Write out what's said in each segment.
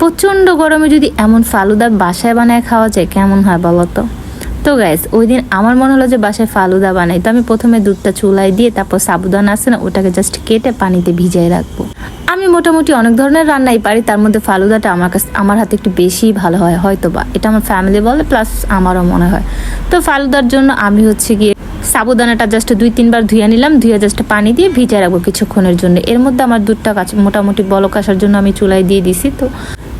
প্রচণ্ড গরমে যদি এমন ফালুদা বাসায় বানায় খাওয়া যায়, কেমন হয় বলো তো? তো ওই দিন আমার মনে হলো যে বাসায় ফালুদা বানাই, তো আমি প্রথমে দুধটা চুলায় দিয়ে তারপর সাবুদানা আছে না, ওটাকে জাস্ট কেটে পানিতে ভিজিয়ে রাখব। আমি মোটামুটি অনেক ধরনের রান্নাই পারি, তার মধ্যে ফালুদাটা আমার কাছে, আমার হাতে একটু বেশি ভালো হয় হয়তো বা এটা আমার ফ্যামিলি বলে প্লাস আমারও মনে হয়। তো ফালুদার জন্য আমি হচ্ছে গিয়ে সাবুদানাটা জাস্ট দুই, তিনবার ধুয়ে নিলাম, ধুয়ে জাস্ট পানি দিয়ে ভিজে রাখব কিছুক্ষণের জন্য। এর মধ্যে আমার দুধটা কাছে, মোটামুটি বলক আসার জন্য আমি চুলায় দিয়ে দিছি, তো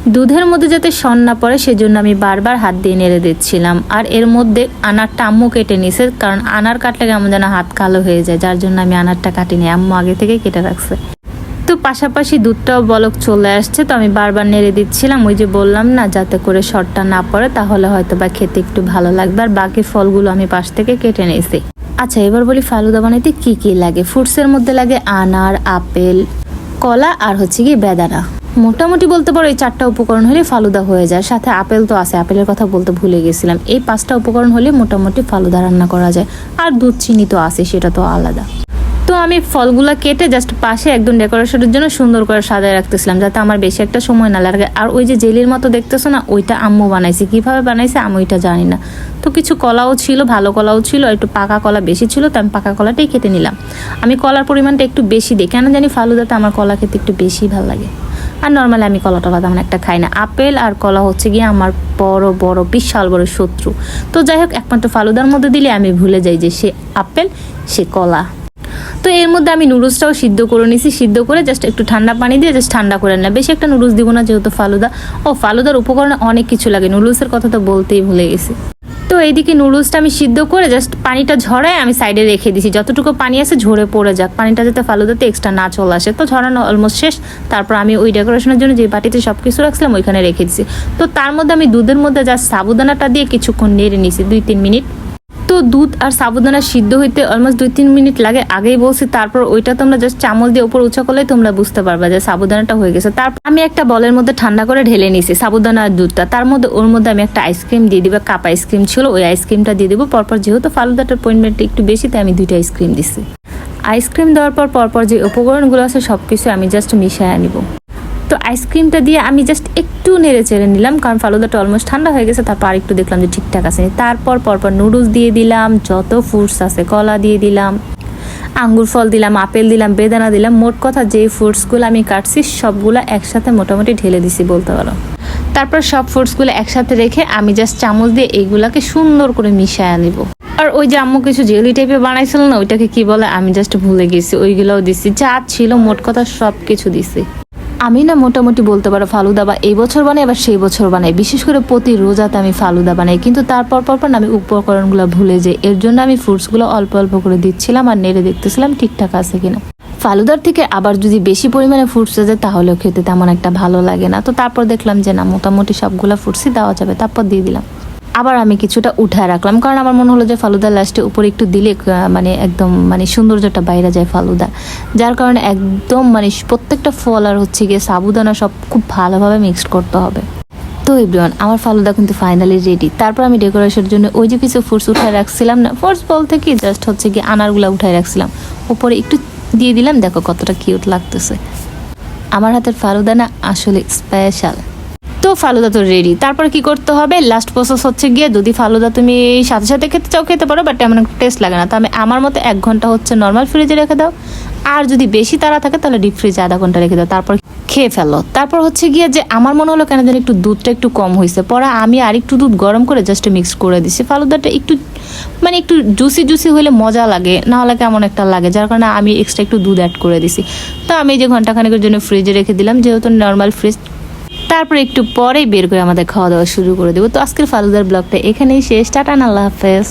দুধের মধ্যে যাতে সন না পড়ে, সেজন্য আমি বারবার হাত দিয়ে নেড়ে দিচ্ছিলাম। আর এর মধ্যে আনারটা আম্মু কেটে নিছে, কারণ আনার কাটলে কেমন যেন হাত কালো হয়ে যায়, যার জন্য আমি আনারটা কাটিনি। আম্মু আগে থেকে কেটে রাখছে। তো পাশাপাশি দুধটাও বলক চলে আসছে, তো আমি বারবার নেড়ে দিচ্ছিলাম। ওই যে বললাম না, যাতে করে শর্টটা না পড়ে, তাহলে হয়তো বা খেতে একটু ভালো লাগবে। আর বাকি ফলগুলো আমি পাশ থেকে কেটে নিয়েছি। আচ্ছা এবার বলি ফালুদা বানাইতে কি কি লাগে? ফ্রুটসের মধ্যে লাগে আনার, আপেল, কলা, আর হচ্ছে কি বেদানা। মোটামুটি বলতে পারো এই চারটা উপকরণ হলে ফালুদা হয়ে যায়। সাথে আপেল তো আছে, আপেলের কথা বলতে ভুলে গেছিলাম। এই পাঁচটা উপকরণ হলে মোটামুটি ফালুদা রান্না করা যায়। আর দুধ, চিনি তো আছে, সেটা তো আলাদা। তো আমি ফলগুলো কেটে জাস্ট পাশে একদম ডেকোরেশনের জন্য সুন্দর করে সাজায় রাখতেছিলাম, যাতে আমার বেশি একটা সময় না লাগে। আর ওই যে জেলির মতো দেখতেছো না, ওইটা আম্মু বানাইছে। কীভাবে বানাইছে আমি ওইটা জানি না। তো কিছু কলাও ছিল, ভালো কলাও ছিল, একটু পাকা কলা বেশি ছিল, তো আমি পাকা কলাটাই কেটে নিলাম। আমি কলার পরিমাণটা একটু বেশি দিই। কেন জানি ফালুদাতে আমার কলা খেতে একটু বেশি ভালো লাগে। আর নর্মালি আমি কলা টলা তেমন একটা খাই না। আপেল আর কলা হচ্ছে গিয়ে আমার বড় বড়, বিশাল বড় শত্রু। তো যাই হোক, একমাত্র ফালুদার মধ্যে দিলে আমি ভুলে যাই যে সে আপেল, সে কলা। তো এর মধ্যে আমি নুডলসটাও সিদ্ধ করে নিছি। সিদ্ধ করে জাস্ট একটু ঠান্ডা পানি দিয়ে জাস্ট ঠান্ডা করে না বেশি একটা নুডলস দিব না যেহেতু ফালুদা। ও, ফালুদার উপকরণে অনেক কিছু লাগে। নুডলসের কথা তো বলতেই ভুলে গেছি। তো এইদিকে নুডলসটা আমি সিদ্ধ করে জাস্ট পানিটা ঝরায় আমি সাইডে রেখে দিছি। যতটুকু পানি আছে ঝরে পড়ে যাক। পানিটা যাতে ফালুদাতে এক্সট্রা না চলে আসে। তো ঝরানো অলমোস্ট শেষ। তারপর আমি ওই ডেকোরেশনের জন্য যে বাটিতে সব কিছু রাখছিলাম, ওইখানে রেখে দিছি। তো তার মধ্যে আমি দুধের মধ্যে জাস্ট সাবুদানাটা দিয়ে কিছুক্ষণ নেড়ে নিছি দুই তিন মিনিট। দুধ আর সাবুদানা সিদ্ধ হইতে অলমোস্ট দুই তিন মিনিট লাগে। আগেই বলছি, তারপর ওইটা তোমরা জাস্ট চামচ দিয়ে উপর উঁচা করলেই তোমরা বুঝতে পারবে যে সাবুদানাটা হয়ে গেছে। তারপর আমি একটা বলের মধ্যে ঠান্ডা করে ঢেলে নিয়েছি সাবুদানা আর দুধটা। তার মধ্যে, ওর মধ্যে আমি একটা আইসক্রিম দিয়ে দিবে কাপ আইসক্রিম ছিল, ওই আইসক্রিমটা দিয়ে দেবো। পরপর যেহেতু ফালুদাটার পরিমাণটা একটু বেশি, তাই আমি দুইটা আইসক্রিম দিছি। আইসক্রিম দেওয়ার পর, পরপর যে উপকরণগুলো আছে সব কিছু আমি জাস্ট মিশায় নিব। তো আইসক্রিমটা দিয়ে আমি জাস্ট একটু নেড়ে চেড়ে নিলাম, কারণ ফালুদাটা অলমোস্ট ঠান্ডা হয়ে গেছে, তারপর আরেকটু দেখলাম যে ঠিকঠাক আছে। তারপর পরপর নুডলস দিয়ে দিলাম, যত ফ্রুটস আছে, কলা দিয়ে দিলাম, আঙ্গুর ফল দিলাম, আপেল দিলাম, বেদানা দিলাম, মোট কথা যেই ফ্রুটসগুলো আমি কাটছি, সবগুলো একসাথে মোটামুটি ঢেলে দিছি বলতে পারো। তারপর সব ফ্রুটসগুলো একসাথে রেখে আমি জাস্ট চামচ দিয়ে এইগুলাকে সুন্দর করে মিশায়া নিব। আর ওই যে আম্মু কিছু জেলি টাইপের বানাইছিল না, ওইটাকে কি বলে, আমি জাস্ট ভুলে গেছি, ওইগুলোও দিছি, যা ছিল মোট কথা সব কিছু দিছি। আমি না মোটামুটি বলতে পারো ফালুদা বা এই বছর বানাই, আবার সেই বছর বানাই। বিশেষ করে প্রতি রোজাতে আমি ফালুদা বানাই। কিন্তু তারপর পর না আমি উপকরণগুলো ভুলে যাই। এর জন্য আমি ফ্রুটসগুলো অল্প অল্প করে দিচ্ছিলাম আর নেড়ে দেখতেছিলাম ঠিকঠাক আছে কিনা। ফালুদার থেকে আবার যদি বেশি পরিমাণে ফ্রুটস যায় তাহলেও খেতে তেমন একটা ভালো লাগে না। তো তারপর দেখলাম যে না, মোটামুটি সবগুলো ফ্রুটসই দেওয়া যাবে। তারপর দিয়ে দিলাম। আবার আমি কিছুটা উঠায় রাখলাম। কারণ আমার মনে হলো যে ফালুদা লাস্টে উপরে একটু দিলে মানে একদম মানে সৌন্দর্যটা বাইরে যায় ফালুদা। যার কারণে একদম মানে প্রত্যেকটা ফল আর হচ্ছে গিয়ে সাবুদানা সব খুব ভালোভাবে মিক্সড করতে হবে। তো এভরিওয়ান আমার ফালুদা কিন্তু ফাইনালি রেডি তারপর আমি ডেকোরেশনের জন্য ওই যে কিছু ফ্রুটস উঠায় রাখছিলাম না ফ্রুটস বলতে কি জাস্ট হচ্ছে গিয়ে আনারগুলা উঠায় রাখছিলাম। উপরে একটু দিয়ে দিলাম, দেখো কতটা কিউট লাগতেছে। আমার হাতের ফালুদা না আসলে স্পেশাল ফালুদা তো রেডি তারপর কি করতে হবে? লাস্ট প্রসেস হচ্ছে গিয়ে যদি ফালুদা তুমি সাথে সাথে খেতে চাও, খেতে পারো বাট এমন টেস্ট লাগে না। তো আমি আমার মতে এক ঘণ্টা হচ্ছে নর্মাল ফ্রিজে রেখে দাও। আর যদি বেশি তারা থাকে, তাহলে ডিপ ফ্রিজে আধা ঘণ্টা রেখে দাও। তারপর খেয়ে ফেলো। তারপর হচ্ছে গিয়ে যে আমার মনে হলো কেন যেন একটু দুধটা একটু কম হয়েছে পরে আমি আর একটু দুধ গরম করে জাস্ট মিক্স করে দিছি। ফালুদাটা একটু মানে একটু জুসি জুসি হলে মজা লাগে। না হলে কেমন একটা লাগে, যার কারণে আমি এক্সট্রা একটু দুধ অ্যাড করে দিছি। তো আমি যে ঘন্টাখানেকের জন্য ফ্রিজে রেখে দিলাম। যেহেতু নর্মাল ফ্রিজ তারপর একটু পরেই বের করে আমাদের খাওয়া দাওয়া শুরু করে দেবো। তো আজকের ফালুদার ব্লগটা এখানেই শেষ। টাটা, আল্লাহ হাফেজ।